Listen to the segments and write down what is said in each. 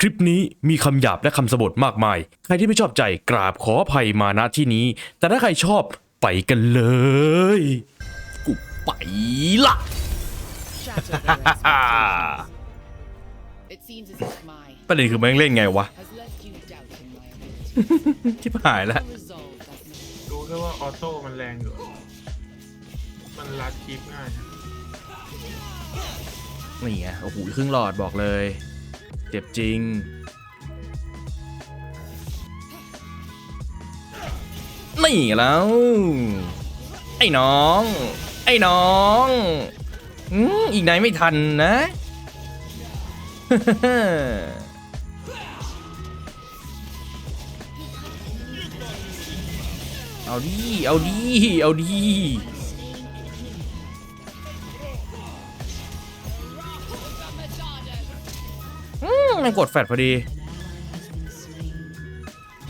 คลิปนี้มีคำหยาบและคำสบทมากมาย ใครที่ไม่ชอบใจกราบขออภัยมาณที่นี้ แต่ถ้าใครชอบไปกันเลย กูไปละ Shatter their expectations. It seems as if my ประเด็นคือแม่งเล่นไงวะ has left you doubting my ability ชิบหายแล้ว to resolve that mystery. รู้แค่ว่าออโต้มันแรงอยู่ มันรัดคลิปง่ายนะนี่ไงโอ้โหครึ่งหลอดบอกเลย เจ็บจริง นี่แล้ว ไอ้น้อง ไอ้น้องอืมอีกไหนไม่ทันนะเอาดี เอาดี เอาดี มมันกดแฟดพอดี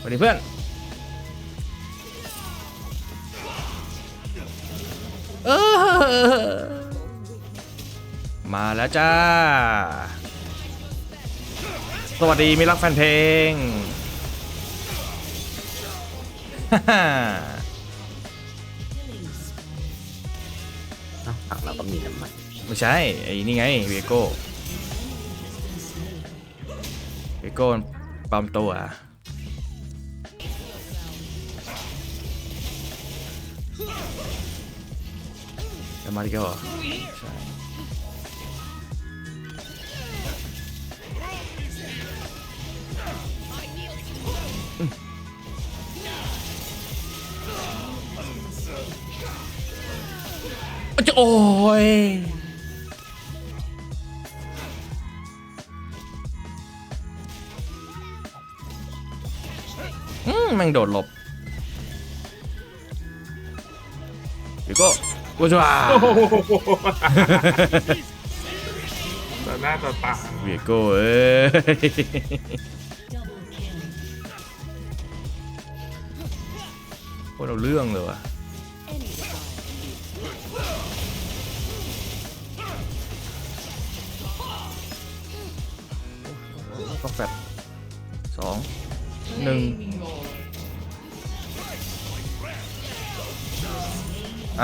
พอดีเพื่อน เออ มาแล้วจ้า สวัสดีมิตรรักแฟนเพลงฮ่าฮ่าเอ้าฝั่งเราก็มีน้ำมัน ไม่ใช่ ไอ้นี่ไงเวโก้ โก้มันปลอมตัวแล้วมาริโก้ใช่โอ้ย งโดดหลบเดี๋ยวก็ว้าวโอ้โหต่อหน้าต่อตาเวียโก้เอ้ยโคตรเอาเรื่องเลยว่ะ Any desire ต้องแฟดสองหนึ่ง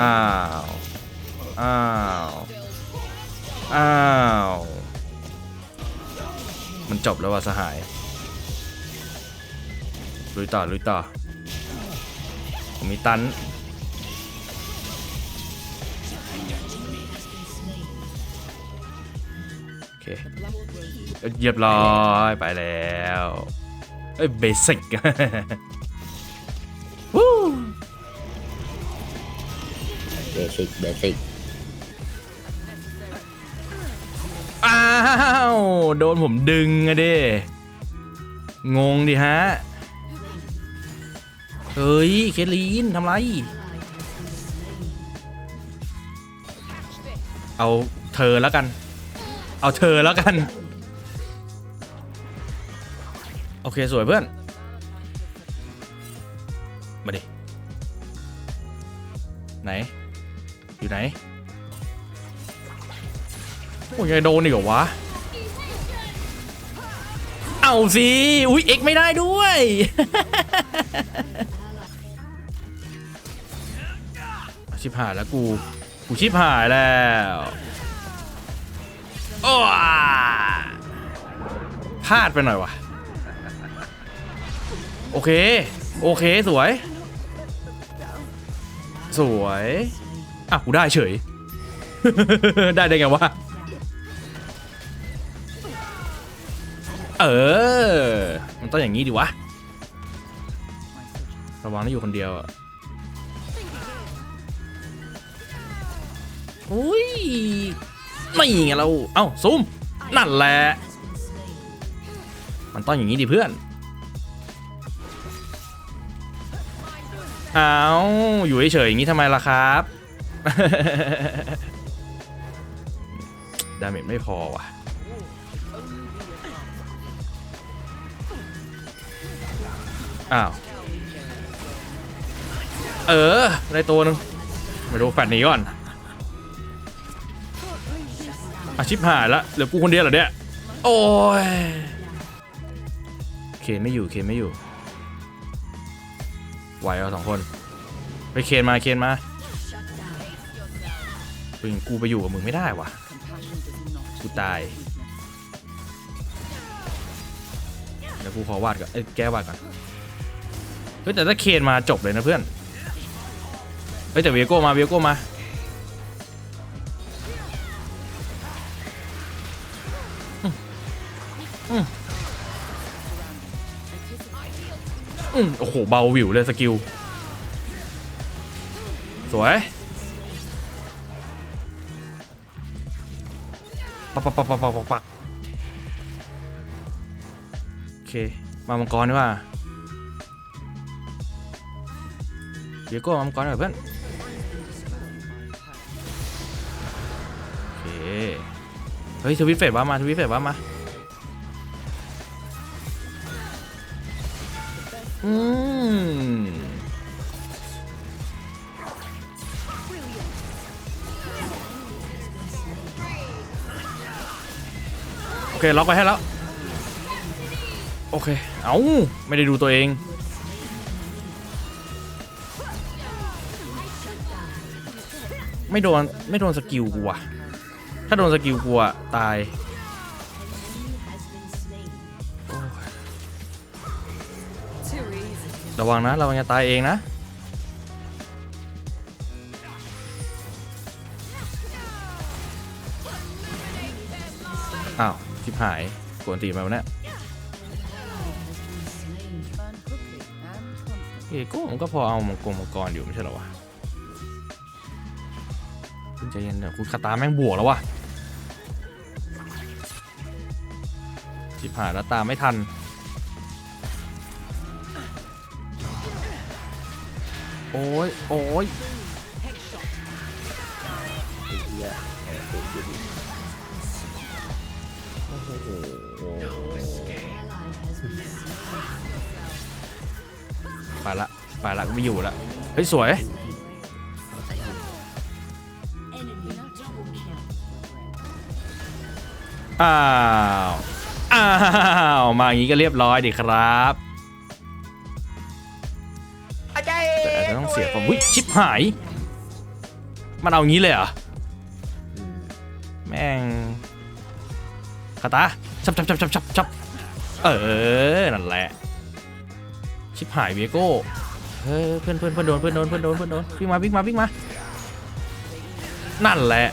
อ้าว อ้าว อ้าว มันจบแล้วว่ะสหาย ลุยต่อ ลุยต่อ ผมมีตัน โอเคเรียบร้อย ไปแล้ว เอ้ย เบสิก เบสิกเบสิกอ้าวโดนผมดึงอะเด้งงดิฮะ เฮ้ย เคลีนทำไร เอาเธอแล้วกัน เอาเธอแล้วกัน โอเค สวยเพื่อน มาดิ ไหน อยู่ไหน โอ้ยโดนอีกเหรอวะ เอาสิ อุ๊ยเอ็กไม่ได้ด้วย ชิบหายแล้วกู กูชิบหายแล้วโอ้พลาดไปหน่อยวะโอเค โอเค สวย สวย อะกูได้เฉย ได้ได้ไงวะ เออ มันต้องอย่างนี้ดิวะ ระวังนะอยู่คนเดียวอะอุ้ย ไม่ไงเรา เอ้าซูม นั่นแหละ มันต้องอย่างนี้ดิเพื่อน เอาอยู่เฉยๆอย่างนี้ทำไมล่ะครับ ดาเมจไม่พอว่ะ อ้าว เออ ได้ตัวหนึงไม่รู้แฟดหนีก่อน อาชิบหายละเหลือกูคนเดียวเหรอเนี่ย โอ้ย เคนไม่อยู่ เคนไม่อยู่ ไหวเอาสองคน ไปเคนมา เคนมา ปึงกูไปอยู่กับมึงไม่ได้ว่ะกูตายเดี๋ยวกูขอวาดก่อนเอ้ยแก้วาดก่อนเฮ้ยแต่ถ้าเคนมาจบเลยนะเพื่อนเฮ้ยแต่เวียโก้มาเวียโก้มาอืมโอ้โห เบาวิวเลยสกิล สวย ปักปักปักปักปักปักปักโอเค มามังกรดีกว่าเดี๋ยวก็มังกรหน่อยเพื่อนโอเค เฮ้ย ทวิตเฟดว่ามา ทวิตเฟดว่ามา อืม ล็อกไปให้แล้ว โอเค เอาไม่ได้ดูตัวเอง ไม่โดน ไม่โดนสกิลกูอะถ้าโดนสกิลกูอะตายโอ้ยระวังนะระวังจะตายเองนะอ้าว ชิบหายกวนตีมาวันนี้เอโก้มันก็พอเอามังกรมังกรอยู่ไม่ใช่หรอวะคุณใจเย็นเดี๋ยวคุณคาตาแม่งบวกแล้ววะจิบหายแล้วตามไม่ทันโอ้ย โอ้ย ไปละไปละไม่อยู่ละเฮ้ยสวยอ้าวอ้าวมาอย่างนี้ก็เรียบร้อยดิครับแต่อาจจะต้องเสียผมวิชิบหาย มันเอางี้เลยเหรอแม่งคาตาชับชับชับชับชับเออนั่นแหละ ชิบหายเวโก้เฮ้ยเพื่อนเพื่อนเพื่อนโดนเพื่อนโดนเพื่อนโดนเพื่อนโดนวิ่งมาวิ่งมาวิ่งมา นั่นแหละ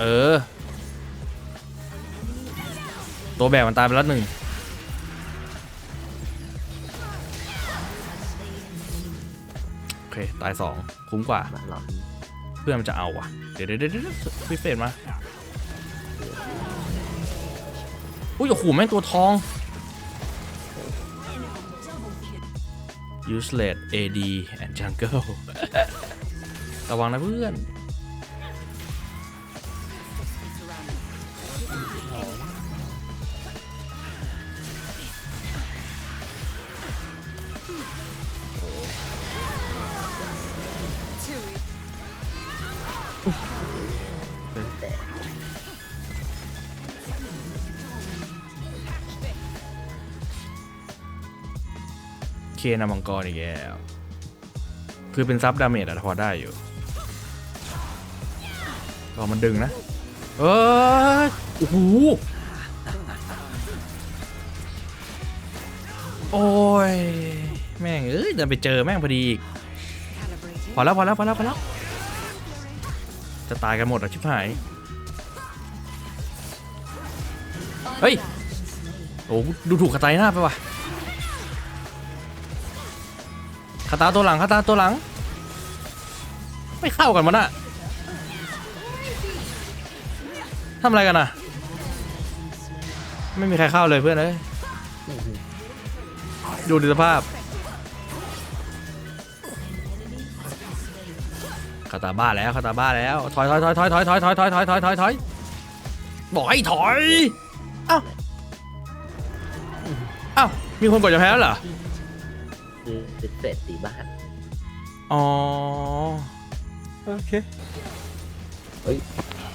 เออ ตัวแบกมันตายไปแล้วหนึ่งโอเค ตายสองคุ้มกว่า เพื่อนมันจะเอาว่ะ เดี๋ยวเดี๋ยวเดี๋ยวพี่เฟรนมา อุ้ยโอ้โหแม่งตัวทอง useless AD and jungle ระวังนะเพื่อน นำมังกรอีกแล้วคือเป็นซับดาเมจอะพอได้อยู่รอมันดึงนะ เอ้ยโอ้โหโอ้ย แม่งเอ้ยเดินไปเจอแม่งพอดีอีกพอแล้วพอแล้วพอแล้วพอแล้ว จะตายกันหมดอะชิบหาย เฮ้ย โอ้ดูถูกคาตายหน้าไปว่ะ คาตาตัวหลังคาตาตัวหลัง ไม่เข้ากันมันอะทำอะไรกันอะไม่มีใครเข้าเลยเพื่อนเอ้ยดูดิสภาพคาตาบ้าแล้วคาตาบ้าแล้วถอยถอยถอยถอยถอยถอยถอยถอยถอยถอยถอยถอยบอกให้ถอยเอ้าเอ้ามีคนกดจะแพ้แล้วเหรอ คือติดเศษตีบ้านอ๋อ โอเค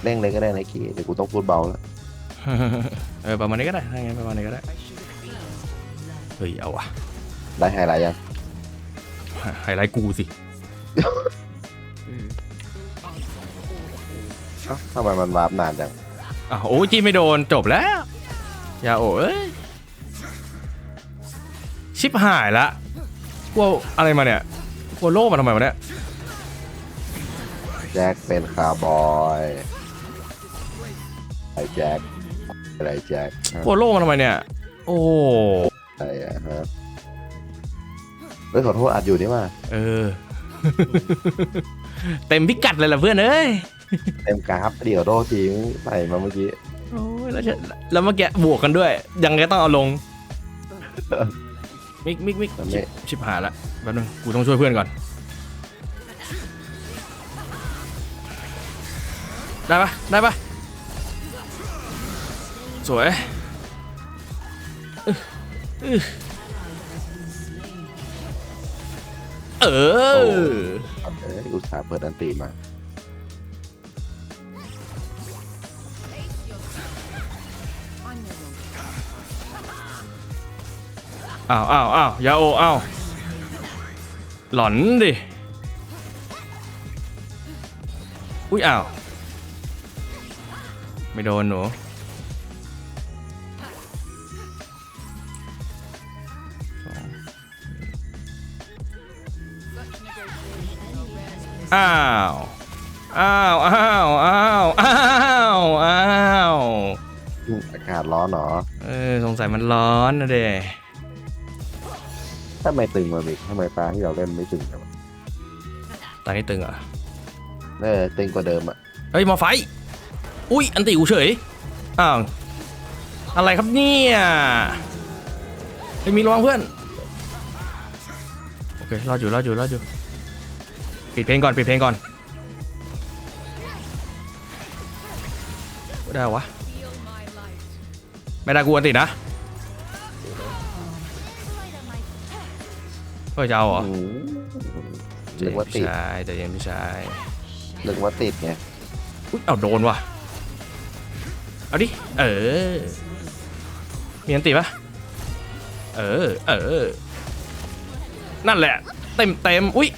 เร่งเลยก็ได้ไนกี้เดี๋ยวกูต้องพูดเบาแล้วเออประมาณนี้ก็ได้ถ้างั้นประมาณนี้ก็ได้ I should have seen. ฮ้ย เอาวะได้ไฮไลท์ยังไฮไลท์กูสิ เอ้าทำไมมันวาร์ปนานจังอะโอ้ยจี้ไม่โดนจบแล้ว อย่าโอ้ยชิบหายละ กลัวอะไรมาเนี่ยกลัวโล่มาทำไมวะเนี่ยแจ็คเป็นคาร์บอยไอ้แจ็คอะไรแจ็คฮะกลัวโล่มาทำไมเนี่ย โอ้ใช่อะฮะเฮ้ยขอโทษอัดอยู่นี่ว่าเออ เต็มพิกัดเลยล่ะเพื่อนเอ้ยเต็มกราฟเดี๋ยวโดทิ้งใส่มาเมื่อกี้โอ้ยแล้วจะแล้วเมื่อกี้บวกกันด้วย ยังไงต้องเอาลง มิกมิกมิกมันไม่ ชิบชิบหายละแป๊บนึงกูต้องช่วยเพื่อนก่อน ได้ปะได้ปะสวยอึ๊ะอึ๊ะเออ เอ้ยอุตส่าห์เปิดอันตีมา อ้าวอ้าวอ้าวยาโออ้าวหลอนดิ อุ้ยอ้าว ไม่โดนหนูอ้าว อ้าว อ้าว อ้าว อ้าว อ้าวอืมอากาศร้อนเหรอ เออ สงสัยมันร้อนนะเด้ ถ้าไม่ตึงมามิกทำไมปลาที่เราเล่นไม่ตึงกันวะตอนนี้ตึงเหรอเออตึงกว่าเดิมอะเฮ้ยมาไฟ อุ้ยอันติกูเฉยอ้าวอะไรครับเนี่ยเฮ้ยมีระวังเพื่อน โอเครอดอยู่รอดอยู่รอดอยู่ ปิดเพลงก่อน ปิดเพลงก่อนไม่ได้วะ ไม่ได้กูอันติดนะ เฮ้ยจะเอาเหรออืมใจนึเย็กนว่าติพี่ดชายใจเย็นพี่ชายนึกว่าติดไงอุ้ยเอาโดนว่ะ เอาดิ เออ มีอันติปะเออ เออ นั่นแหละ เต็มเต็มอุ้ย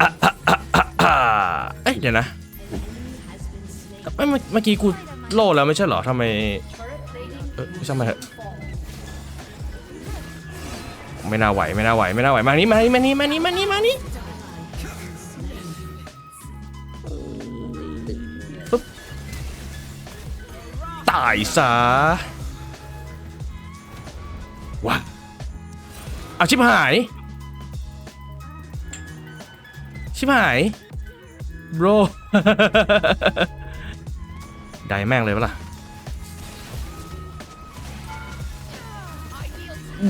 อะอะอะอะอะเอ้ยเดี๋ยวนะเอ้ยเมื่อเมื่อกี้กูโล่แล้วไม่ใช่เหรอทำไม เออช่างมันเถอะ ไม่น่าไหวไม่น่าไหวไม่น่าไหวมานี่มานี่มานี่มานี่มานี่มานี่ตายซะวะเอาชิบหาย ชิบหายโบรได้แม่งเลยปะล่ะ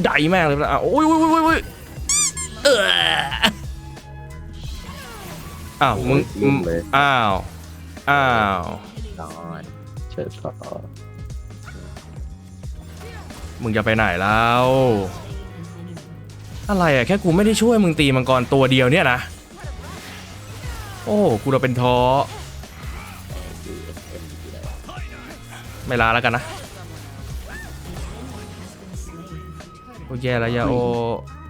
ได้แม่งเลยปะล่ะอ้าวโอ้ยโอ้ยโอ้ยโอ้ยเอออ้าวมึงมึงอ้าวอ้าวนอนเชิญต่อมึงจะไปไหนแล้วอะไรอะแค่กูไม่ได้ช่วยมึงตีมังกรตัวเดียวเนี่ยนะโอ้กูเราเป็นท้อไม่ลาแล้วกันนะ โอ้แย่แล้วยาโอ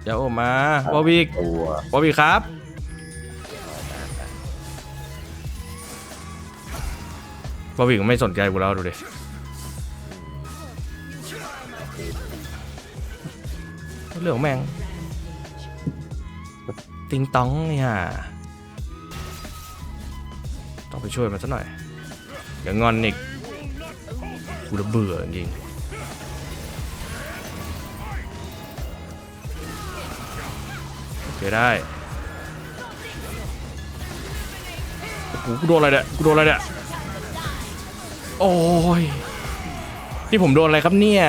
ยาโอมาบอบิกตัวบอบิกครับบอบิกไม่สนใจกูแล้วดูดิเรื่องของแม่ง ติงตองเนี่ยต้องไปช่วยมันซะหน่อยเดี๋ยวงอนอีกกูระเบื่อจริง โอเคได้โอ้โหกูโดนอะไรเนี่ยกูโดนอะไรเนี่ยโอ้ยที่ผมโดนอะไรครับเนี่ย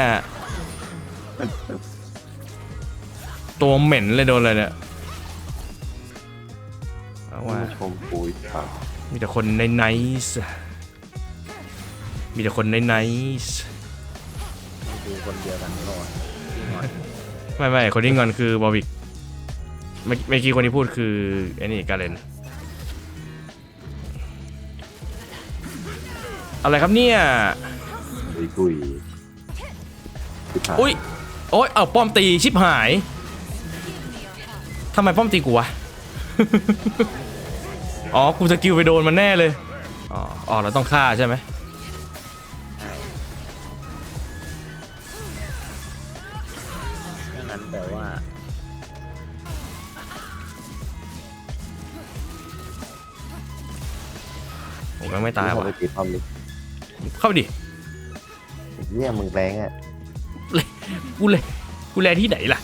ตัวเหม็นเลยโดนเลยเนี่ยเอาว่าชมปุยครับมีแต่คนในไนส์มีแต่คนในไนส์ดูคนเดียวกันก่อนที่นอนไม่ไม่คนที่งอนคือบอวิก เมื่อเมื่อกี้คนที่พูดคือไอ้นี่กาเลนอะไรครับเนี่ยปุยปุยชิบหายอุ้ยโอ้ยเอาป้อมตีชิบหายทำไมป้อมตีกูวะอ๋อกูสกิลไปโดนมันแน่เลยอ๋ออ๋อเราต้องฆ่าใช่ไหม ไม่ตายเข้าว่ะไปตีป้อมดิเข้าไปดิเนี่ยมึงแรงอะกูเลยกูแลที่ไหนล่ะ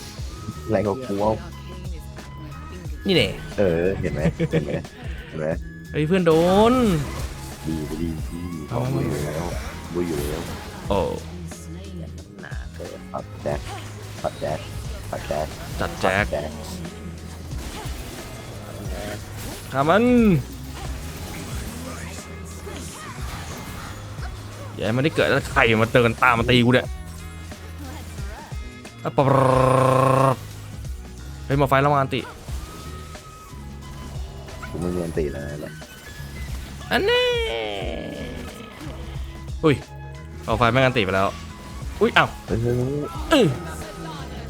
แรงกว่ากูเอา The arcane is at my fingertips. นี่แน่เออเห็นไหมเห็นไหมเห็นไหมเฮ้ยเพื่อนโดนดีดีดีดีเขาบุยอยู่แล้วบุยอยู่แล้วโอ้หนาเกินปัดแจ็คปัดแจ็คปัดแจ็คจัดแจ็คแจ็คขามัน อย่าให้มันได้เกิดแล้วใครมาเตือนตามมาตีกูเนี่ยอะปะปรบเฮ้ยมาไฟแล้วมาอันติกูไม่มีอันตีแล้วนะอันนี้อุ้ยเอาไฟแม่งอันติไปแล้ว อุ้ยอ้าวเฮ้ยเฮ้ยเฮ้ยอื้อ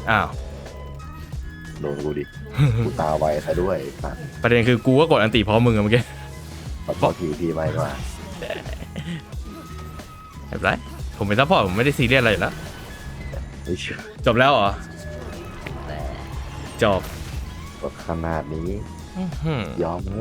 อ้าวโดนกูดิ กูตาไวซะด้วยสัตว์ประเด็นคือกูก็กดอันติพร้อมมึงอะเมื่อกี้ปัดพอทีทีไปกว่า ไม่เป็นไรผมเป็นซัพพอร์ตผมไม่ได้ซีเรียสอะไรอยู่แล้วเฮ้ยเชื่อจบแล้วเหรอแต่จบกดขนาดนี้อื้อหือยอมไหม